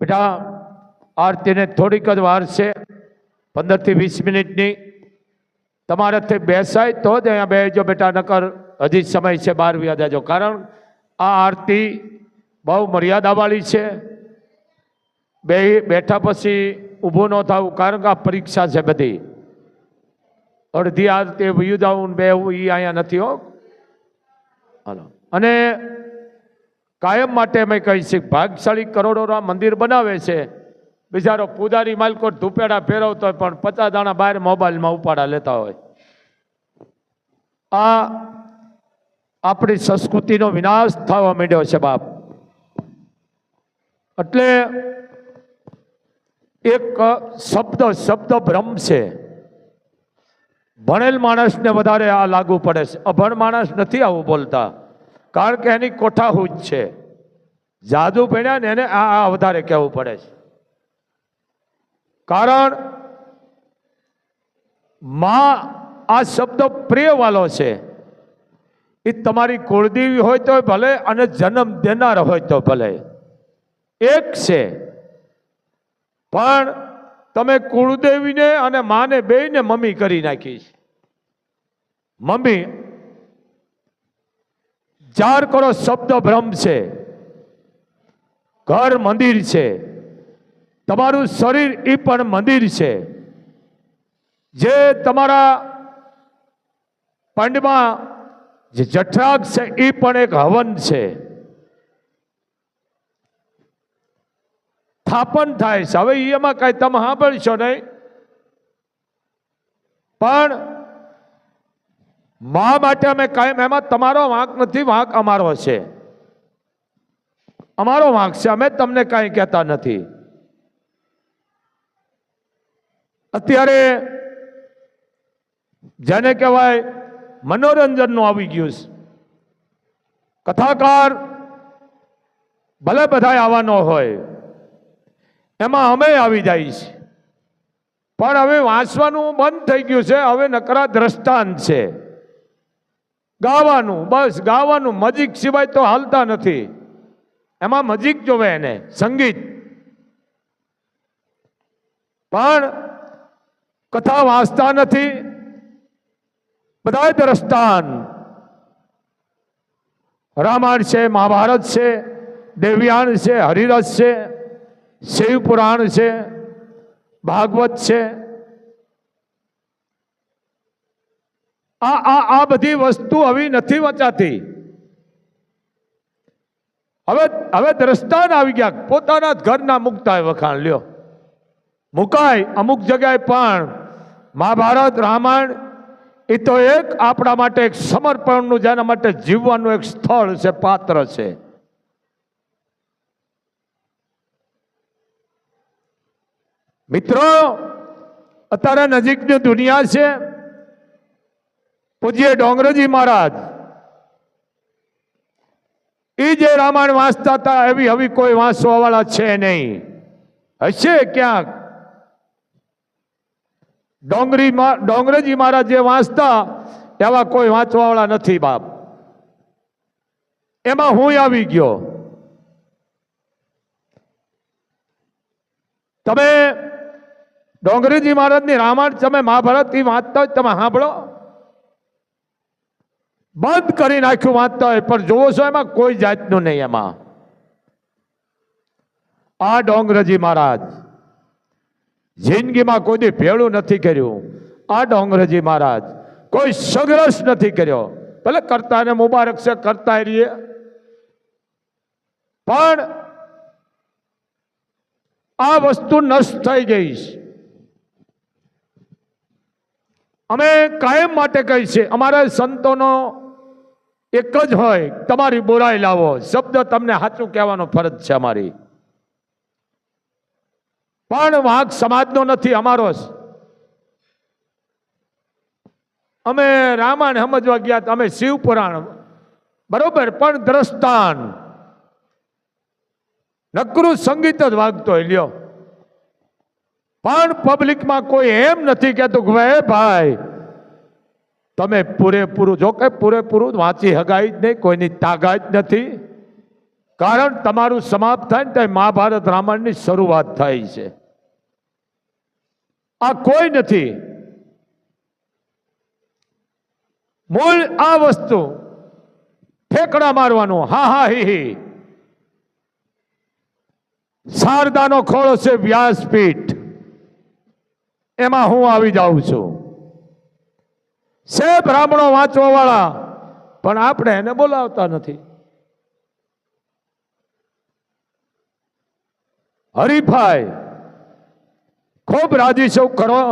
બેટા, આરતીને થોડીક જ વાર છે. પંદરથી વીસ મિનિટની. તમારાથી બેસાય તો જ અહીંયા બેસજો બેટા, નકર હજી સમય છે બાર વ્યા દેજો. કારણ આ આરતી બહુ મર્યાદાવાળી છે. બે બેઠા પછી ઊભું ન થવું, કારણ કે આ પરીક્ષા છે બધી. અડધી આરતી વયું જવું બે એ અહીંયા નથી, હો. હાલો. અને કાયમ માટે અમે કહી છે ભાગશાળી કરોડોના મંદિર બનાવે છે. બિચારો પૂજારી, માલકોટ, ધૂપેડા ફેરવતો હોય, પણ પચાસ દાણા બહાર મોબાઈલમાં ઉપાડા લેતા હોય. આ આપણી સંસ્કૃતિનો વિનાશ થવા માંડ્યો છે, બાપ. એટલે એક શબ્દ શબ્દ ભ્રમ છે. ભણેલ માણસને વધારે આ લાગુ પડે છે. અભણ માણસ નથી આવું બોલતા. કારણ કે એની કોઠાહૂજ છે. જાદુ ભણ્યા ને એને આ આ વધારે કહેવું પડે છે. કારણમાં આ શબ્દ પ્રિય વાલો છે. એ તમારી કુળદેવી હોય તો ભલે અને જન્મ દેનાર હોય તો ભલે. એક છે. પણ તમે કુળદેવીને અને માને બેને મમ્મી કરી નાખી છે. મમ્મી ચાર કરો શબ્દ ભ્રમ છે. ઘર મંદિર છે. તમારું શરીર એ પણ મંદિર છે. જે તમારા પંડમાં જે જઠરાગ છે એ પણ એક હવન છે. સ્થાપન થાય છે. હવે એમાં કઈ તમે સાંભળશો નહીં. પણ મા માટે અમે કાયમ એમાં તમારો વાંક નથી, વાંક અમારો છે. અમારો વાંક છે, અમે તમને કાંઈ કહેતા નથી. અત્યારે જેને કહેવાય મનોરંજનનું આવી ગયું છે. કથાકાર ભલે બધા આવવાનો હોય, એમાં અમે આવી જાય છે. પણ હવે વાંચવાનું બંધ થઈ ગયું છે, હવે નકરા દ્રષ્ટાંત છે. ગાવાનું, બસ ગાવાનું મજીક સિવાય તો હાલતા નથી. એમાં મજીક જોવે એને, સંગીત. પણ કથા વાંચતા નથી. બધા દ્રષ્ટાન રામાયણ છે, મહાભારત છે દેવ્યાણ છે હરિરસ છે, શિવ પુરાણ છે, ભાગવત છે. આ આ આ બધી વસ્તુ હવે નથી વચાતી. હવે હવે દ્રષ્ટાન આવી ગયા. પોતાના ઘરના મુકતા વખાણ, લ્યો. મુકાય અમુક જગ્યાએ પણ. મહાભારત, રામાયણ, એ તો એક આપણા માટે એક સમર્પણનું, જેના માટે જીવવાનું એક સ્થળ છે, પાત્ર છે. મિત્રો, અત્યારે નજીકની દુનિયા છે. પૂજ્ય ડોંગરજી મહારાજ. એ જે રામાયણ વાંચતા હતા, એવી હવે કોઈ વાંચવાવાળા છે નહીં. હશે ક્યાંક. ડોંગરી ડોંગરજી મહારાજ જે વાંચતા, એવા કોઈ વાંચવાવાળા નથી બાપ. એમાં હું આવી ગયો. તમે ડોંગરીજી મહારાજની રામાયણ તમે મહાભારત એ વાંચતા હોય તમે સાંભળો. બંધ કરી નાખ્યું વાંચતા હોય પણ જોવો છો એમાં કોઈ જાતનું નહીં એમાં. આ ડોંગરજી મહારાજ જિંદગીમાં કોઈ ભેળું નથી કર્યું. આ ડોંગરજી મહારાજ કોઈ સંઘર્ષ નથી કર્યો. ભલે કરતા ને મુબારક છે કરતા રહીએ. પણ આ વસ્તુ નષ્ટ થઈ ગઈ અમે કાયમ માટે કહી છે, અમારા સંતોનો એક જ હોય, તમારી બોરાઈ લાવો. શબ્દ તમને સાચું કહેવાનો ફરજ છે અમારી. પણ વાંક સમાજનો નથી, અમારો જ. અમે રામાયણ સમજવા ગયા અમે શિવ પુરાણ. બરોબર, પણ દ્રષ્ટાન નકરું સંગીત જ વાગતો લ્યો. પણ પબ્લિકમાં કોઈ એમ નથી કહેતું કે ભાઈ તમે પૂરેપૂરું, જો કે પૂરેપૂરું વાંચી હગાઈ જ નહીં, કોઈની તાગાત નથી. કારણ તમારું સમાપ્ત થાય ને ત્યારે મહાભારત રામાયણની શરૂઆત થાય છે. આ કોઈ નથી. મૂળ આ વસ્તુ ઠેકડા મારવાનું, હા હા, હિ હિ. શારદાનો ખોળો છે વ્યાસપીઠ. એમાં હું આવી જાઉં છું. છે બ્રાહ્મણો વાંચવા વાળા પણ આપણે એને બોલાવતા નથી. હરીફાઈ, ખૂબ રાજી સૌ કરો.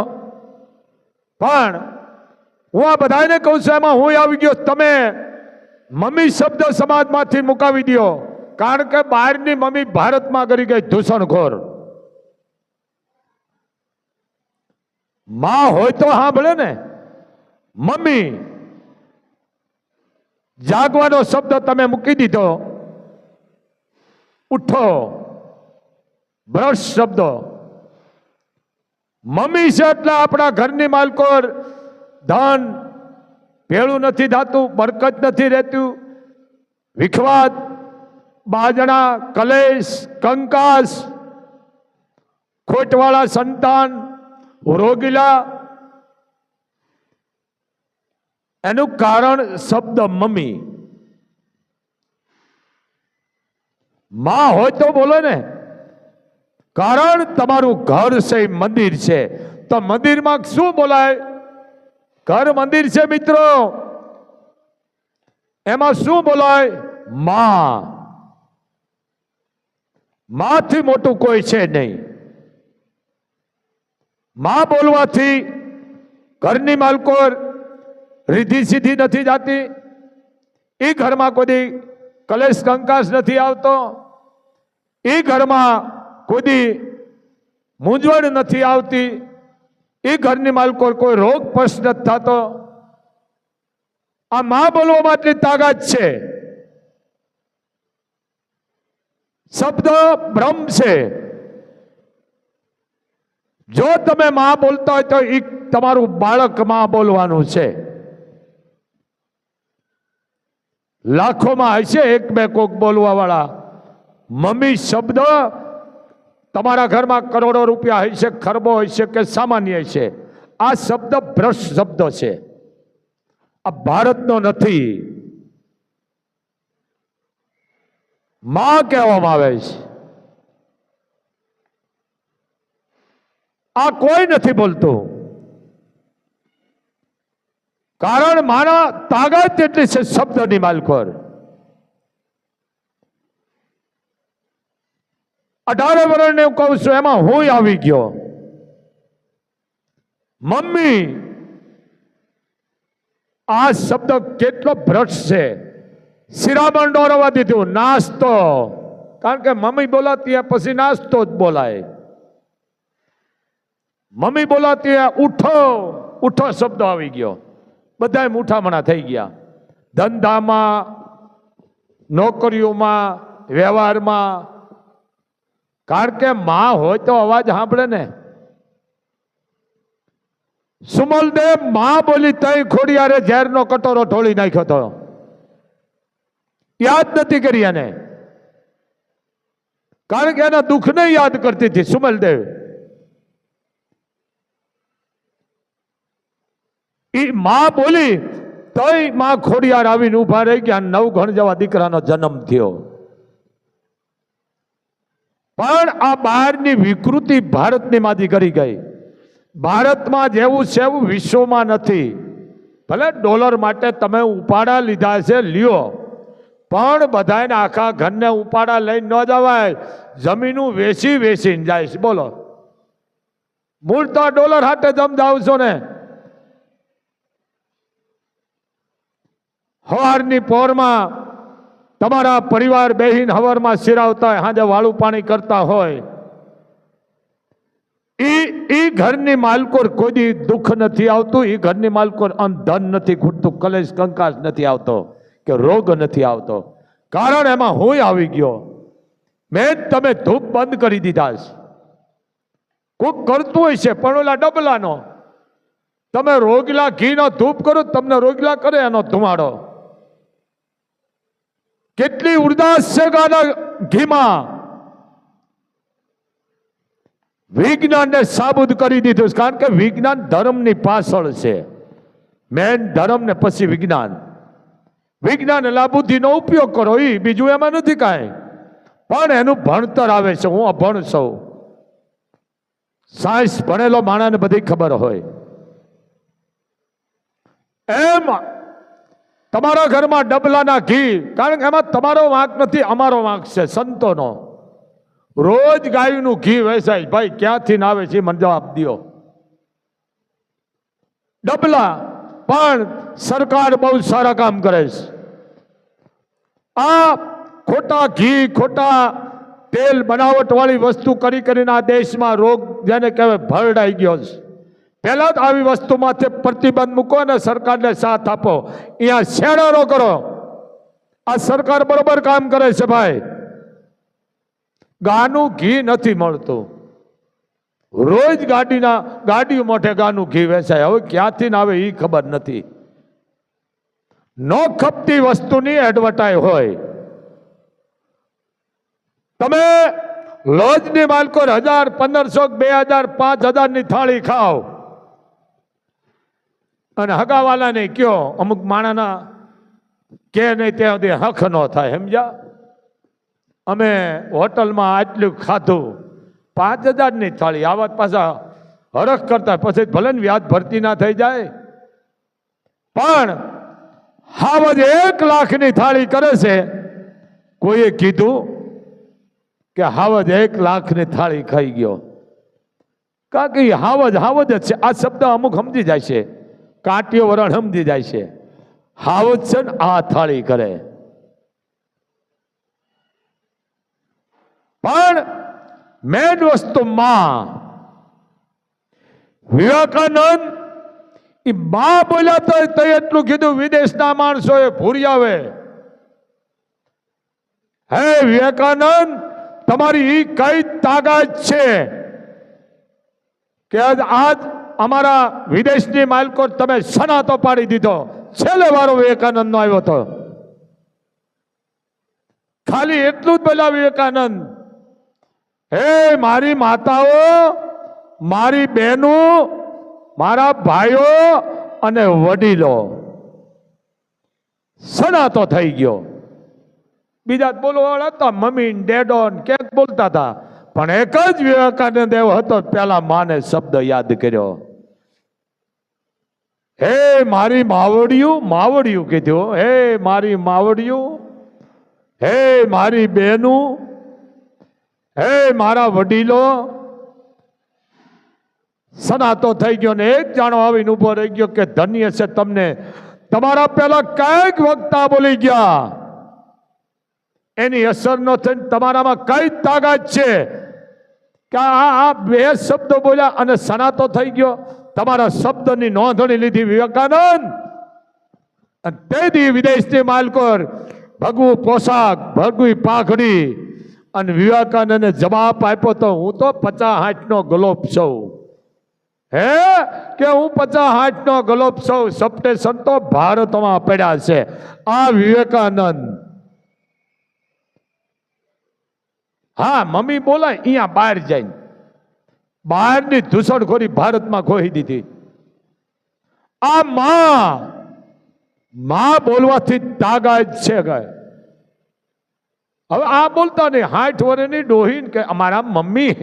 પણ હું આ બધાને કહું છું, એમાં હું આવી ગયો, તમે મમ્મી શબ્દ સમાજમાંથી મુકાવી દો. કારણ કે બહારની મમ્મી ભારતમાં કરી ગઈ દૂષણખોરમાં હોય તો સાંભળે ને. મમ્મી, જાગવાનો શબ્દ તમે મૂકી દીધો. ઉઠો. બ્રશ શબ્દ. મમ્મી છે એટલે આપણા ઘરની માલકોર ધન, ભેળું નથી થતું બરકત નથી રહેતું. વિખવાદ, બાજણા, કલેશ, કંકાસ, ખોટવાળા સંતાન, રોગીલા એનું કારણ શબ્દ મમ્મી. માં હોય તો બોલો ને. કારણ તમારું ઘર છે મંદિર છે. તો મંદિરમાં શું બોલાય? ઘર મંદિર છે, મિત્રો. એમાં શું બોલાય? માં. માથી મોટું કોઈ છે નહીં. માં બોલવાથી ઘરની માલકોર રીધી સિદ્ધિ નથી જાતી. એ ઘરમાં કોઈ કલેશ કંકાશ નથી આવતો. એ ઘરમાં કોઈ મૂંઝવણ નથી આવતી. એ ઘરની માલકો કોઈ રોગ પશ નથી થતો. આ માં બોલવામાં માટે તાકાત છે. શબ્દ બ્રહ્મ છે. જો તમે માં બોલતા હોય તો એ તમારું બાળકમાં બોલવાનું છે. લાખોમાં હશે એક બે કોક બોલવા વાળા મમ્મી શબ્દ તમારા ઘરમાં કરોડો રૂપિયા હશે, ખરબો હશે કે સામાન્ય છે આ શબ્દ ભ્રષ્ટ શબ્દ છે. આ ભારતનો નથી. માં કહેવામાં આવે છે. આ કોઈ નથી બોલતું. કારણ મારા તાકાત એટલી છે શબ્દની માલકોર અઢારે વર્ષને હું કહું છું, એમાં હું આવી ગયો. મમ્મી, આ શબ્દ કેટલો ભ્રષ્ટ છે. શિરામણ દોરવા દીધું, નાસ્તો. કારણ કે મમ્મી બોલાતી પછી નાસ્તો જ બોલાય. મમ્મી બોલાતી ઉઠો ઉઠો શબ્દ આવી ગયો. બધા મૂઠામણા થઈ ગયા. ધંધામાં, નોકરીઓમાં, વ્યવહારમાં. કારણ કે માં હોય તો અવાજ સાંભળે ને. સુમલદેવમાં બોલી તઈ ખોડિયારે ઝેરનો કટોરો ઢોળી નાખ્યો હતો યાદ નથી કરી એને. કારણ કે એના દુઃખને યાદ કરતી હતી સુમલદેવ. એ માં બોલી, તોયમાં ખોડિયાર આવીને ઊભા રહી ગયા, નવ ગણ જેવા દીકરાનો જન્મ થયો. પણ આ બહારની વિકૃતિ ભારતની માંથી કરી ગઈ. ભારતમાં જેવું છે, એવું વિશ્વમાં નથી. ભલે ડોલર માટે તમે ઉપાડા લીધા છે, લ્યો. પણ બધાને આખા ઘરને ઉપાડા લઈને ન જવાય. જમીનું વેચી વેચીને જાય બોલો. મૂળ તો ડોલર હાટે જમ જાવ છો ને. હવારની પોરમાં તમારા પરિવાર બેહીન હવારમાં સિરાવતા હોય, હાજે વાળું પાણી કરતા હોય. એ એ ઘરની માલકોર કોઈ દુઃખ નથી આવતું એ ઘરની માલકોર અન ધન નથી ખૂટતું, કલેશ કંકાશ નથી આવતો, કે રોગ નથી આવતો. કારણ એમાં હું આવી ગયો. મેં તમે ધૂપ બંધ કરી દીધા છે. કોઈક કરતું હોય છે, પણ ઓલા ડબલાનો. તમે રોગલા ઘીનો ધૂપ કરો, તમને રોગલા કરે એનો ધુમાડો. કેટલી ગાના ઘીમાં વિજ્ઞાનને સાબુત કરી દીધું. કારણ કે વિજ્ઞાન ધર્મની પાછળ છે. મેન ધર્મ ને પછી વિજ્ઞાન. વિજ્ઞાન એટલે બુદ્ધિનો ઉપયોગ કરો. એ બીજું એમાં નથી કાંઈ. પણ એનું ભણતર આવે છે. હું અભણ છું. સાયન્સ ભણેલો માણસને બધી ખબર હોય. એમ તમારા ઘરમાં ડબલાના ઘી, કારણ કે એમાં તમારો વાંક નથી, અમારો વાંક છે, સંતોનો. રોજ ગાયનું ઘી વેચાય. ભાઈ, ક્યાંથી ના આવે છે મને જવાબ દો ડબલા, પણ સરકાર બહુ સારા કામ કરે છે. આ ખોટા ઘી, ખોટા તેલ બનાવટવાળી વસ્તુ કરી કરીને આ દેશમાં રોગ, જેને કહેવાય, ભરડાઈ ગયો છે. પહેલા જ આવી વસ્તુમાંથી પ્રતિબંધ મૂકો અને સરકારને સાથ આપો. અહીંયા શેડારો કરો. આ સરકાર બરોબર કામ કરે છે ભાઈ. ગાનું ઘી નથી મળતું. રોજ ગાડીના ગાડી મોઢે ગાનું ઘી વેચાય. હવે ક્યાંથી ના આવે એ ખબર નથી. ન ખપતી વસ્તુની એડવર્ટાઈઝ હોય. તમે લોજની માલકો હજાર, પંદરસો બે હજાર, પાંચ હજારની થાળી ખાઓ. અને હગાવાલાને કયો, અમુક માણાના કે નહીં ત્યાં સુધી હક ન થાય, સમજ્યા? અમે હોટલમાં આટલું ખાધું, પાંચ હજારની થાળી આવા પાછા હરખ કરતા પછી ભલે વ્યાજ ભરતી ના થઈ જાય. પણ હાવજ એક લાખની થાળી કરે છે. કોઈએ કીધું કે હાવજ એક લાખની થાળી ખાઈ ગયો. કારણ કે હાવજ હાવજ જ છે. આ શબ્દ અમુક સમજી જાય છે. કાંટીઓ વરણ સમજી જાય છે. હાવજ છે ને આ થાળી કરે. પણ મેન વસ્તુ માં વિવેકાનંદ એ બા બોલ્યા તો તે એટલું કીધું, વિદેશના માણસોએ ભૂરી આવે. હે વિવેકાનંદ, તમારી કઈ તાકાત છે કે આજ અમારા વિદેશની માલકો તમે સનાતો પાડી દીધો. છેલ્લે વારો વિવેકાનંદ નો આવ્યો હતો. ખાલી એટલું જ બોલા વિવેકાનંદ, હે મારી માતાઓ, મારી બહેનો, મારા ભાઈઓ અને વડીલો. સનાતો થઈ ગયો. બીજા બોલવાળા હતા, મમ્મી ડેડો ને ક્યાંક બોલતા હતા. પણ એક જ વિવેકાનંદ એવો હતો પેલા માને શબ્દ યાદ કર્યો. હે મારી માવડિયું માવડિયું કીધું, હે મારી માવડિયું, હે મારી બેનું, હે મારા વડીલો. સનાતો થઈ ગયો ને એક જાણો આવીને ઊભો રહી ગયો કે ધન્ય છે તમને. તમારા પહેલા કંઈક વક્તા બોલી ગયા. એની અસર ન થઈને તમારામાં કઈ તાકાત છે. કે આ બે શબ્દો બોલ્યા અને સનાતો થઈ ગયો. તમારા શબ્દની નોંધણી લીધી વિવેકાનંદ. તે દી વિદેશની માલકોર, ભગવું પોશાક, ભગવી પાઘડી. અને વિવેકાનંદને જવાબ આપ્યો તો હું તો પચાસ હાથનો ગલોપ છું. હે? કે હું પચાસ હાથનો ગલોપ છું? સપ્ટેશન તો ભારતમાં પડ્યા છે. આ વિવેકાનંદ. હા, મમ્મી બોલાય અહીંયા બહાર જાય બહારની ધૂસણખોરી ભારતમાં ખોહી દીધી. આ માં માં બોલવાથી તાગાજ છે ગાય હવે આ બોલતા નહીં, હાઠ વર્ષની ડોહીને કે અમારા મમ્મી,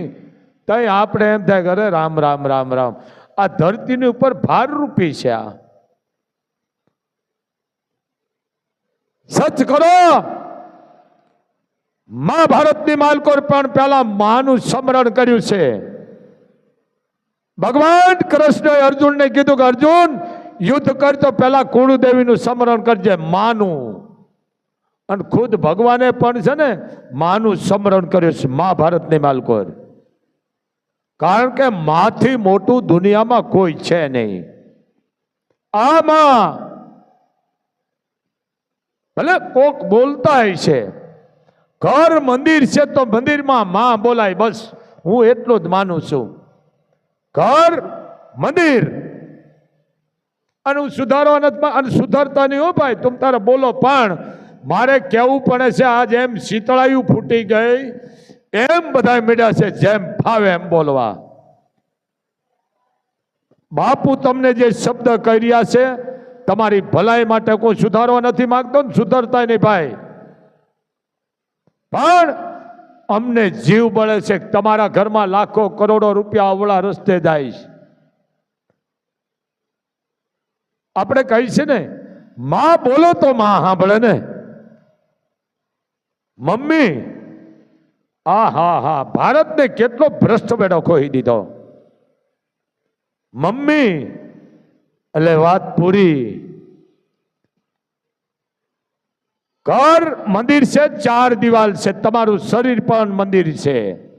તઈ આપણે એમ થાય કરે રામ રામ રામ રામ. આ ધરતીની ઉપર ભાર રૂપી છે આ. સચ કરો! મહાભારતની માલકોર પણ પહેલા માનું સ્મરણ કર્યું છે. ભગવાન કૃષ્ણએ અર્જુનને કીધું કે, અર્જુન, યુદ્ધ કર તો પહેલા કુળદેવીનું સ્મરણ કરજે, માનું. અને ખુદ ભગવાને પણ છે ને, માનું સ્મરણ કર્યું છે મહાભારતની માલકોર. કારણ કે માથી મોટું દુનિયામાં કોઈ છે નહીં. આમાં ભલે કોક બોલતા હોય છે ઘર મંદિર છે તો મંદિરમાં માં બોલાય, બસ. હું એટલું જ માનું છું. ઘર, મંદિર. અને હું નથી અને સુધારતા નહીં હો ભાઈ. તમે તારે બોલો પણ મારે કેવું પડે છે આ જેમ શીતળાયું ફૂટી ગઈ. એમ બધા મીડ્યા છે, જેમ ફાવે એમ બોલવા. બાપુ તમને જે શબ્દ કહી રહ્યા છે, તમારી ભલાઈ માટે કોઈ સુધારવા નથી માંગતો ને સુધરતા નહીં ભાઈ. પણ અમને જીવ બળે છે તમારા ઘરમાં લાખો કરોડો રૂપિયા અવળા રસ્તે જાય છે. આપણે કહી છે ને, માં, બોલો તો માં, સાંભળે ને. મમ્મી, આ હા હા, ભારતને કેટલો ભ્રષ્ટ બેડો ખોઈ દીધો. મમ્મી, એટલે વાત પૂરી. ઘર, મંદિર છે, ચાર દિવાલ છે. તમારું શરીર પણ મંદિર છે.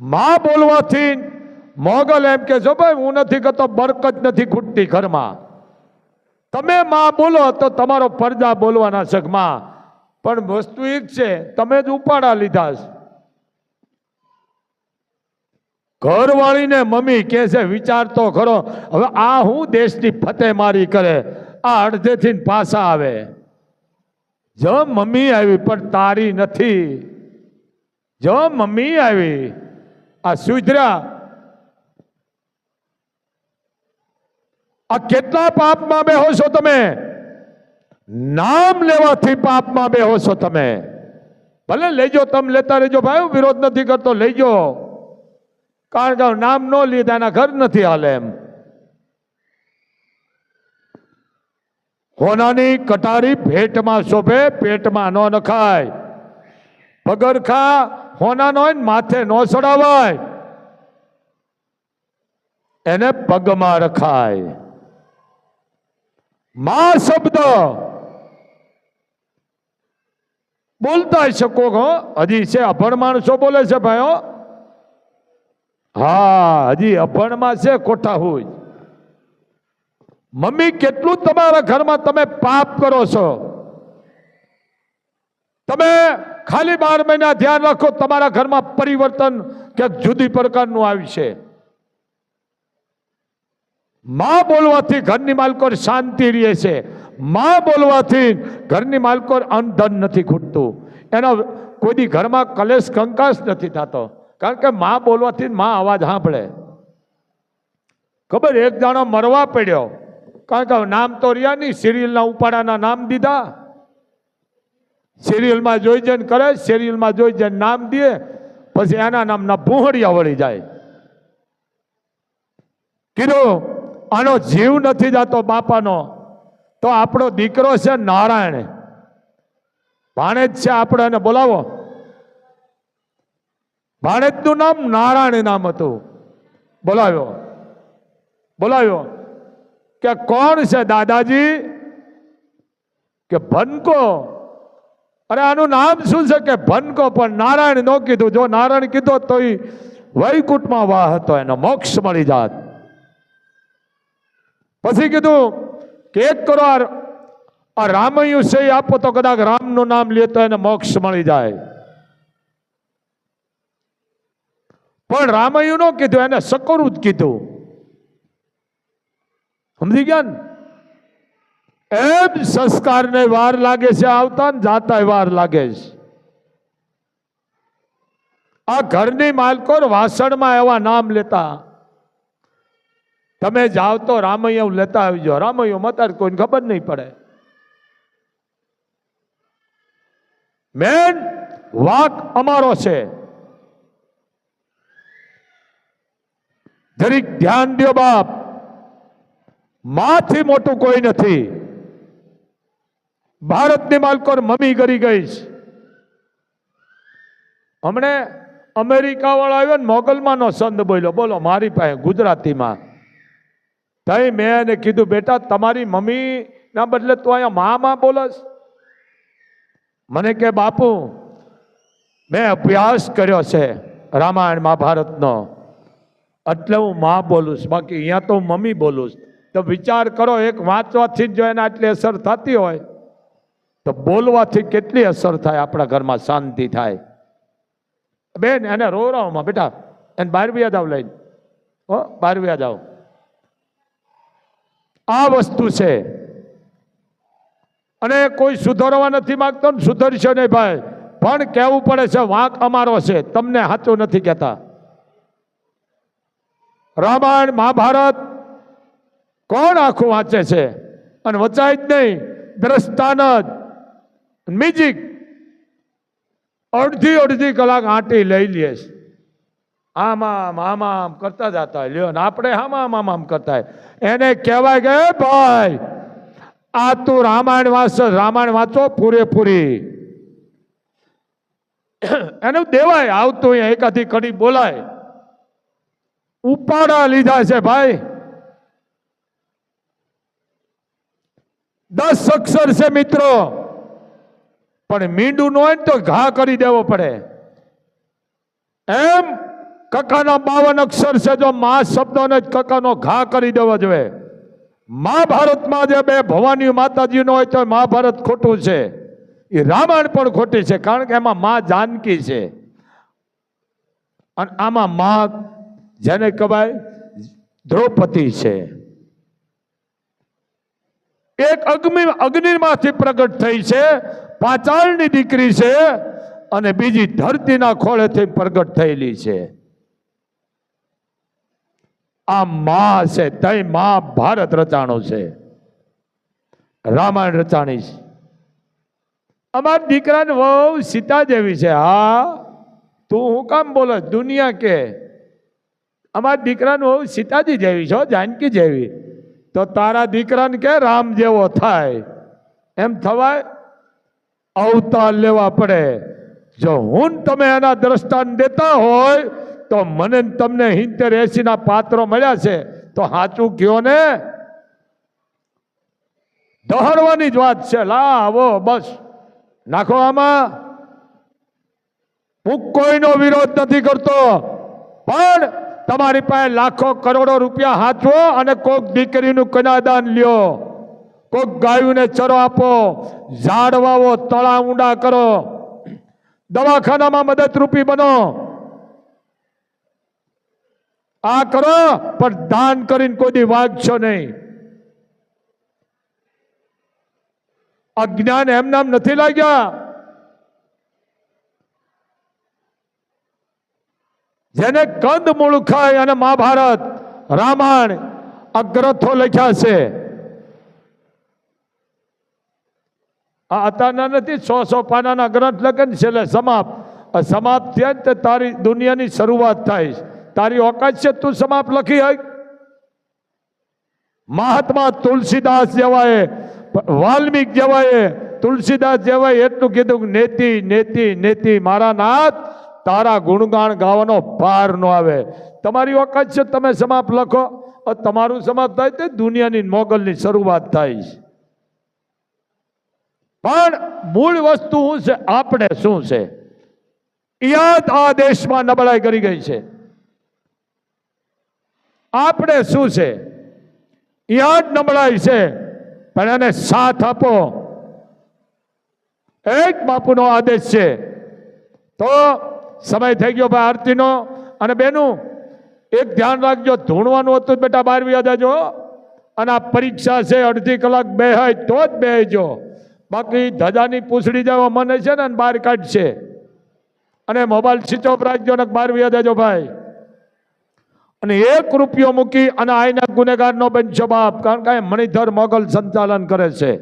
માં બોલવાથી મોગલ એમ કે જો ભાઈ, હું નથી કરતો બરકત નથી ખૂટતી ઘરમાં. તમે માં બોલો તો તમારો ફરજા બોલવાના છે માં? પણ વસ્તુ એક છે, તમે જ ઉપાડા લીધા છે. ઘરવાળીને મમ્મી કહે છે, વિચાર તો ખરો હવે આ હું દેશની ફતે મારી કરે? આ અડધેથી પાછા આવે. જો મમ્મી આવી, પણ તારી નથી. જો મમ્મી આવી, આ સુધરા. આ કેટલા પાપમાં બેહો છો તમે? નામ લેવાથી પાપમાં બેહો છો તમે. ભલે લેજો, તમે લેતા રહેજો. ભાઈ, હું વિરોધ નથી કરતો, લેજો. કારણ કે નામ ન લીધા, એના ઘર નથી હાલે એમ. હોનાની કટારી ભેટમાં શોભે, પેટમાં ન નખાય. પગરખા હોના નો માથે ન ચડાવાય એને પગમાં રખાય. મા શબ્દ. બોલતા શકો હજી છે, અભણ માણસો બોલે છે ભાઈઓ. હા, હજી અભણમાં છે, કોઠા હોય. મમ્મી, કેટલું તમારા ઘરમાં તમે પાપ કરો છો? તમે ખાલી બાર મહિના ધ્યાન રાખો, તમારા ઘરમાં પરિવર્તન ક્યાંક જુદી પ્રકારનું આવશે. માં બોલવાથી ઘરની માલકોર શાંતિ રહે છે માં બોલવાથી ઘરની માલકોર અનધન નથી ખૂટતું. એનો કોઈ દી ઘરમાં કલેશ, કંકાસ નથી થતો. કારણ કે માં બોલવાથી માં અવાજ સાંભળે. ખબર, એક જાણો મરવા પડ્યો. કારણ કે નામ તો રહ્યા નહીં. સિરિયલના ઉપાડાના નામ દીધા. સિરિયલમાં જોઈ જઈને કરે, સિરિયલમાં જોઈ જઈને નામ દે. પછી એના નામના ભૂહડિયા વળી જાય. કીધું, આનો જીવ નથી જતો બાપાનો. તો આપણો દીકરો છે નારાયણ. ભાણેજ છે આપણે એને બોલાવો. ભાણેજનું નામ નારાયણ નામ હતું. બોલાવ્યો. બોલાવ્યો. કે કોણ છે દાદાજી? કે ભનકો. અરે આનું નામ શું છે કે ભનકો? પણ નારાયણ નો કીધું. જો નારાયણ કીધો તો એ વૈકુંઠમાં વાહ હતો, એનો મોક્ષ મળી જાત. પછી કીધું કે એક કરો આ રામયું છે આપો તો કદાચ રામનું નામ લે તો એને મોક્ષ મળી જાય. પણ રામયું નો કીધું, એને સકોરું જ કીધું. સમજી ગયા ને? એમ સંસ્કારને વાર લાગે છે આવતા ને જાતા વાર લાગે છે. આ ઘરની માલકોર વાસણમાં એવા નામ લેતા. તમે જાઓ તો રામૈયા લેતા આવજો રામૈયો મતાર કોઈને ખબર નહીં પડે. મેન વાક અમારો છે. જરીક ધ્યાન દો બાપ. માથી મોટું કોઈ નથી. ભારતની માલકોર મમ્મી કરી ગઈ છે હમણે અમેરિકા વાળો આવ્યો ને મોગલમાંનો સંદ બોલ્યો, બોલો, મારી પાસે ગુજરાતીમાં. તઈ મેં એને કીધું, બેટા, તમારી મમ્મી ના બદલે તું અહીંયા મા માં બોલસ. મને કે, બાપુ, મેં અભ્યાસ કર્યો છે રામાયણ મહાભારતનો એટલે હું મા બોલું છું બાકી અહીંયા તો મમ્મી બોલું છું તો વિચાર કરો, એક વાંચવાથી જ જો એને આટલી અસર થતી હોય, તો બોલવાથી કેટલી અસર થાય? આપણા ઘરમાં શાંતિ થાય. બેન, એને રોવરાવમાં બેટા, એને બહાર વ્યા જાવ લઈને. હો, બારવી વ્યા જાવ આ વસ્તુ છે. અને કોઈ સુધારવા નથી માગતો ને સુધરશે નહીં ભાઈ. પણ કહેવું પડે છે, વાંક અમારો છે. તમને સાચું નથી કહેતા. રામાયણ, મહાભારત કોણ આખું વાંચે છે? અને વચાય જ નહીં. દ્રષ્ટાન જ. મ્યુઝિક અડધી અડધી કલાક આંટી લઈ લે છે. આમ આમ આમ આમ કરતા જતા લ્યો ને આપણે આમ આમ આમ કરતા એને કહેવાય કે ભાઈ, આ તું રામાયણ વાંચ, રામાયણ વાંચો પૂરેપૂરી. એનું દેવાય આવતું એકાથી કડી બોલાય. ઉપાડા લીધા છે, ભાઈ. દસ અક્ષર છે મિત્રો. પણ મીંડું ન હોય ને તો ઘા કરી દેવો પડે. એમ કકાના બાવન અક્ષર છે જો મા શબ્દોને જ કકાનો ઘા કરી દેવો જોઈએ. મહાભારતમાં જે બે ભવાની માતાજીનો હોય તો મહાભારત ખોટું છે. એ રામાયણ પણ ખોટી છે, કારણ કે એમાં મા જાનકી છે. અને આમાં મા જેને કહેવાય દ્રૌપદી છે. એક અગ્નિ અગ્નિમાંથી પ્રગટ થઈ છે પાચાળની દીકરી છે, અને બીજી ધરતીના ખોળેથી પ્રગટ થયેલી છે. આ મા છે, તય મા ભારત રચાણો છે. રામાયણ રચાણી છે. અમારા દીકરાને વહુ સીતા જેવી છે. હા, તું હું કામ બોલે? દુનિયા કે. અમારા દીકરાનું વહુ સીતાજી જેવી છો જાનકી જેવી. તો તારા દીકરાને કે રામ જેવો થાય. એમ થવાય, અવતાર લેવા પડે. જો હું તમે એના દ્રષ્ટાંત દેતા હોય, તો મને તમને હિંતેર એસી ના પાત્રો મળ્યા છે. તો સાચું કયો ને? દહડવાની જ વાત છે. લા આવો બસ. નાખો આમાં. હું કોઈનો વિરોધ નથી કરતો. પણ તમારી પાસે લાખો કરોડો રૂપિયા હાચવો અને કોક દીકરીનું કન્યાદાન લ્યો. કોક ગાયોને ચરો આપો. ઝાડ વાવો તળા ઊંડા કરો. દવાખાનામાં મદદરૂપી બનો. આ કરો, પણ દાન કરીને કોઈ વાંચશો નહીં. અજ્ઞાન એમ નામ નથી લાગ્યા. જેને કંદ મૂળખાય અને મહાભારત, રામાયણ આ ગ્રંથો લખ્યા છે. આ અત્યારના નથી, સો સો પાનાના ગ્રંથ લખે ને છેલ્લે સમાપ્ત સમાપ્ત થયા તો તારી દુનિયાની શરૂઆત થાય તારી ઓકાત છે, તું સમાપ્ત લખી હોય મહાત્મા તુલસીદાસ જેવાએ, વાલ્મીક જેવાએ, તુલસીદાસ જેવાએ એટલું કીધું નેતિ નેતિ નેતિ, મારા નાથ તારા ગુણગાન ગાવાનો પાર ન આવે. તમારી વખત છે, તમે સમાપ્ત લખો. તમારું સમાપ્ત થાય તે દુનિયાની મોગલની શરૂઆત થાય છે. પણ મૂળ વસ્તુ શું છે? આપણે શું છે? યાદ આ દેશમાં નબળાઈ કરી ગઈ છે. આપણે શું છે? યાદ નબળાઈ છે, પણ એને સાથ આપો. એક બાપુનો આદેશ છે, તો સમય થઈ ગયો ભાઈ આરતીનો. અને બેનું, એક ધ્યાન રાખજો, ધૂણવાનું હતું બેટા બાર વ્યા જજો અને આ પરીક્ષા છે, અડધી કલાક બેહાય તો જ બેહજો બાકી ધજાની પૂછડી જવા મને છે ને બહાર કાઢશે. અને મોબાઈલ સ્વિચ ઓફ રાખજો ને બહાર વ્યા જજો ભાઈ. અને એક રૂપિયો મૂકી, અને આઈના ગુનેગારનો બનશો બાપ. કારણ કે મણિધર મોગલ સંચાલન કરે છે.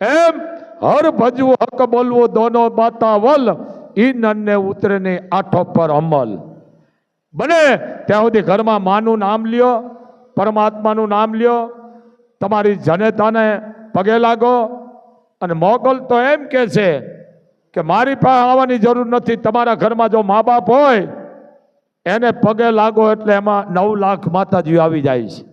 એમ હર ભજવું હક બોલવું, દોનો બાતા વલ ઈ ઉતરેને આઠો પર અમલ. બને ત્યાં સુધી ઘરમાં માનું નામ લ્યો, પરમાત્માનું નામ લ્યો, તમારી જનેતાને પગે લાગો. અને મોગલ તો એમ કે છે કે મારી પાસે આવવાની જરૂર નથી, તમારા ઘરમાં જો મા બાપ હોય, એને પગે લાગો એટલે એમાં નવ લાખ માતાજી આવી જાય છે.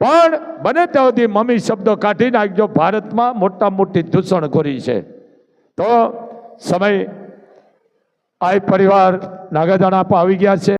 પણ બને ત્યાં સુધી મમ્મી શબ્દો કાઢી નાખજો, ભારતમાં મોટા મોટી દૂષણખોરી છે. તો સમય આ પરિવાર નાગાદાણા આવી ગયા છે.